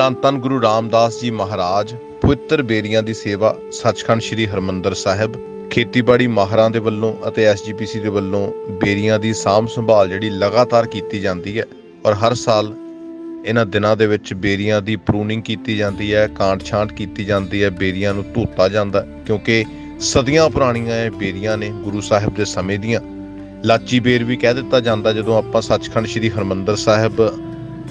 ਧੰਨ ਧੰਨ ਗੁਰੂ ਰਾਮਦਾਸ ਜੀ ਮਹਾਰਾਜ, ਪਵਿੱਤਰ ਬੇਰੀਆਂ ਦੀ ਸੇਵਾ ਸੱਚਖੰਡ ਸ੍ਰੀ ਹਰਮੰਦਰ ਸਾਹਿਬ, ਖੇਤੀਬਾੜੀ ਮਾਹਰਾਂ ਦੇ ਵੱਲੋਂ ਅਤੇ ਐਸਜੀਪੀਸੀ ਦੇ ਵੱਲੋਂ ਬੇਰੀਆਂ ਦੀ ਸਾਂਭ ਸੰਭਾਲ ਜਿਹੜੀ ਲਗਾਤਾਰ ਕੀਤੀ ਜਾਂਦੀ ਹੈ ਔਰ ਹਰ ਸਾਲ ਇਹਨਾਂ ਦਿਨਾਂ ਦੇ ਵਿੱਚ ਬੇਰੀਆਂ ਦੀ ਪ੍ਰੂਨਿੰਗ ਕੀਤੀ ਜਾਂਦੀ ਹੈ ਕਾਂਟ ਛਾਂਟ ਕੀਤੀ ਜਾਂਦੀ ਹੈ, ਬੇਰੀਆਂ ਨੂੰ ਧੋਤਾ ਜਾਂਦਾ ਕਿਉਂਕਿ ਸਦੀਆਂ ਪੁਰਾਣੀਆਂ ਇਹ ਬੇਰੀਆਂ ਨੇ ਗੁਰੂ ਸਾਹਿਬ ਦੇ ਸਮੇਂ ਦੀਆਂ। ਲਾਚੀ ਬੇਰ ਵੀ ਕਹਿ ਦਿੱਤਾ ਜਾਂਦਾ ਜਦੋਂ ਆਪਾਂ ਸੱਚਖੰਡ ਸ੍ਰੀ ਹਰਮੰਦਰ ਸਾਹਿਬ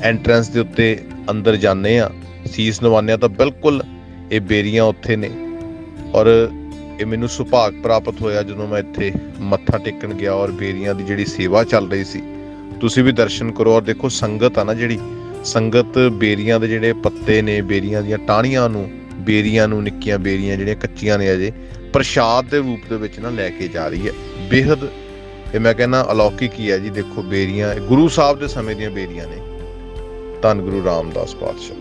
ਐਂਟਰੈਂਸ ਦੇ ਉੱਤੇ ਅੰਦਰ ਜਾਂਦੇ ਆ ਸੀਸ ਨਵਾਉਂਦੇ ਹਾਂ ਤਾਂ ਬਿਲਕੁਲ ਇਹ ਬੇਰੀਆਂ ਉੱਥੇ ਨੇ। ਔਰ ਇਹ ਮੈਨੂੰ ਸੁਭਾਗ ਪ੍ਰਾਪਤ ਹੋਇਆ ਜਦੋਂ ਮੈਂ ਇੱਥੇ ਮੱਥਾ ਟੇਕਣ ਗਿਆ ਔਰ ਬੇਰੀਆਂ ਦੀ ਜਿਹੜੀ ਸੇਵਾ ਚੱਲ ਰਹੀ ਸੀ। ਤੁਸੀਂ ਵੀ ਦਰਸ਼ਨ ਕਰੋ ਔਰ ਦੇਖੋ ਸੰਗਤ ਆ ਨਾ ਜਿਹੜੀ, ਸੰਗਤ ਬੇਰੀਆਂ ਦੇ ਜਿਹੜੇ ਪੱਤੇ ਨੇ, ਬੇਰੀਆਂ ਦੀਆਂ ਟਾਹਣੀਆਂ ਨੂੰ, ਬੇਰੀਆਂ ਨੂੰ, ਨਿੱਕੀਆਂ ਬੇਰੀਆਂ ਜਿਹੜੀਆਂ ਕੱਚੀਆਂ ਨੇ ਅਜੇ, ਪ੍ਰਸ਼ਾਦ ਦੇ ਰੂਪ ਦੇ ਵਿੱਚ ਨਾ ਲੈ ਕੇ ਜਾ ਰਹੀ ਹੈ। ਬੇਹੱਦ, ਇਹ ਮੈਂ ਕਹਿੰਦਾ ਅਲੌਕਿਕ ਹੀ ਹੈ ਜੀ, ਦੇਖੋ ਬੇਰੀਆਂ ਗੁਰੂ ਸਾਹਿਬ ਦੇ ਸਮੇਂ ਦੀਆਂ ਬੇਰੀਆਂ ਨੇ। ਧੰਨ ਗੁਰੂ ਰਾਮਦਾਸ ਪਾਤਸ਼ਾਹ।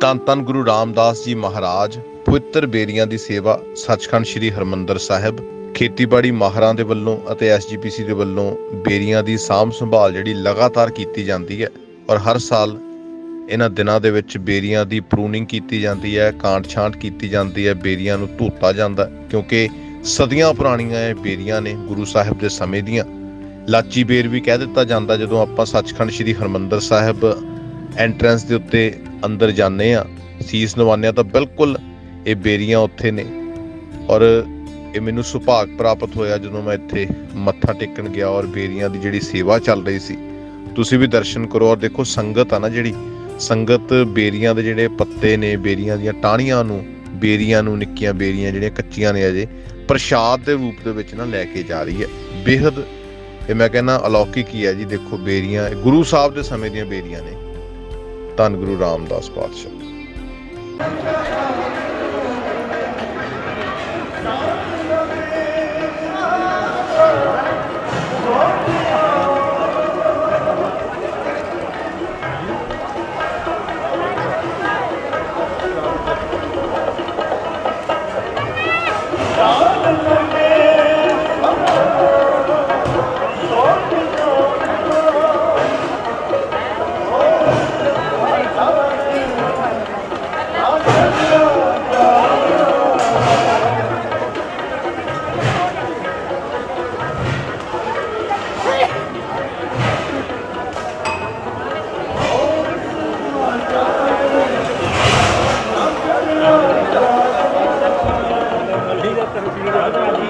ਧੰਨ ਧੰਨ ਗੁਰੂ ਰਾਮਦਾਸ ਜੀ ਮਹਾਰਾਜ, ਪਵਿੱਤਰ ਬੇਰੀਆਂ ਦੀ ਸੇਵਾ ਸੱਚਖੰਡ ਸ੍ਰੀ ਹਰਮੰਦਰ ਸਾਹਿਬ, ਖੇਤੀਬਾੜੀ ਮਾਹਰਾਂ ਦੇ ਵੱਲੋਂ ਅਤੇ ਐਸਜੀਪੀਸੀ ਦੇ ਵੱਲੋਂ ਬੇਰੀਆਂ ਦੀ ਸਾਂਭ ਸੰਭਾਲ ਜਿਹੜੀ ਲਗਾਤਾਰ ਕੀਤੀ ਜਾਂਦੀ ਹੈ ਔਰ ਹਰ ਸਾਲ ਇਹਨਾਂ ਦਿਨਾਂ ਦੇ ਵਿੱਚ ਬੇਰੀਆਂ ਦੀ ਪ੍ਰੂਨਿੰਗ ਕੀਤੀ ਜਾਂਦੀ ਹੈ ਕਾਂਟ ਛਾਂਟ ਕੀਤੀ ਜਾਂਦੀ ਹੈ, ਬੇਰੀਆਂ ਨੂੰ ਧੋਤਾ ਜਾਂਦਾ ਕਿਉਂਕਿ ਸਦੀਆਂ ਪੁਰਾਣੀਆਂ ਇਹ ਬੇਰੀਆਂ ਨੇ ਗੁਰੂ ਸਾਹਿਬ ਦੇ ਸਮੇਂ ਦੀਆਂ। ਲਾਚੀ ਬੇਰ ਵੀ ਕਹਿ ਦਿੱਤਾ ਜਾਂਦਾ ਜਦੋਂ ਆਪਾਂ ਸੱਚਖੰਡ ਸ੍ਰੀ ਹਰਮੰਦਰ ਸਾਹਿਬ ਐਂਟਰੈਂਸ ਦੇ ਉੱਤੇ ਅੰਦਰ ਜਾਂਦੇ ਆ ਸੀਸ ਨਵਾਉਂਦੇ ਹਾਂ ਤਾਂ ਬਿਲਕੁਲ ਇਹ ਬੇਰੀਆਂ ਉੱਥੇ ਨੇ। ਔਰ ਇਹ ਮੈਨੂੰ ਸੁਭਾਗ ਪ੍ਰਾਪਤ ਹੋਇਆ ਜਦੋਂ ਮੈਂ ਇੱਥੇ ਮੱਥਾ ਟੇਕਣ ਗਿਆ ਔਰ ਬੇਰੀਆਂ ਦੀ ਜਿਹੜੀ ਸੇਵਾ ਚੱਲ ਰਹੀ ਸੀ। ਤੁਸੀਂ ਵੀ ਦਰਸ਼ਨ ਕਰੋ ਔਰ ਦੇਖੋ ਸੰਗਤ ਆ ਨਾ ਜਿਹੜੀ, ਸੰਗਤ ਬੇਰੀਆਂ ਦੇ ਜਿਹੜੇ ਪੱਤੇ ਨੇ, ਬੇਰੀਆਂ ਦੀਆਂ ਟਾਹਣੀਆਂ ਨੂੰ, ਬੇਰੀਆਂ ਨੂੰ, ਨਿੱਕੀਆਂ ਬੇਰੀਆਂ ਜਿਹੜੀਆਂ ਕੱਚੀਆਂ ਨੇ ਅਜੇ, ਪ੍ਰਸ਼ਾਦ ਦੇ ਰੂਪ ਦੇ ਵਿੱਚ ਨਾ ਲੈ ਕੇ ਜਾ ਰਹੀ ਹੈ। ਬੇਹੱਦ, ਇਹ ਮੈਂ ਕਹਿੰਦਾ ਅਲੌਕਿਕ ਹੀ ਹੈ ਜੀ, ਦੇਖੋ ਬੇਰੀਆਂ ਗੁਰੂ ਸਾਹਿਬ ਦੇ ਸਮੇਂ ਦੀਆਂ ਬੇਰੀਆਂ ਨੇ। ਧੰਨ ਗੁਰੂ ਰਾਮਦਾਸ ਪਾਤਸ਼ਾਹ।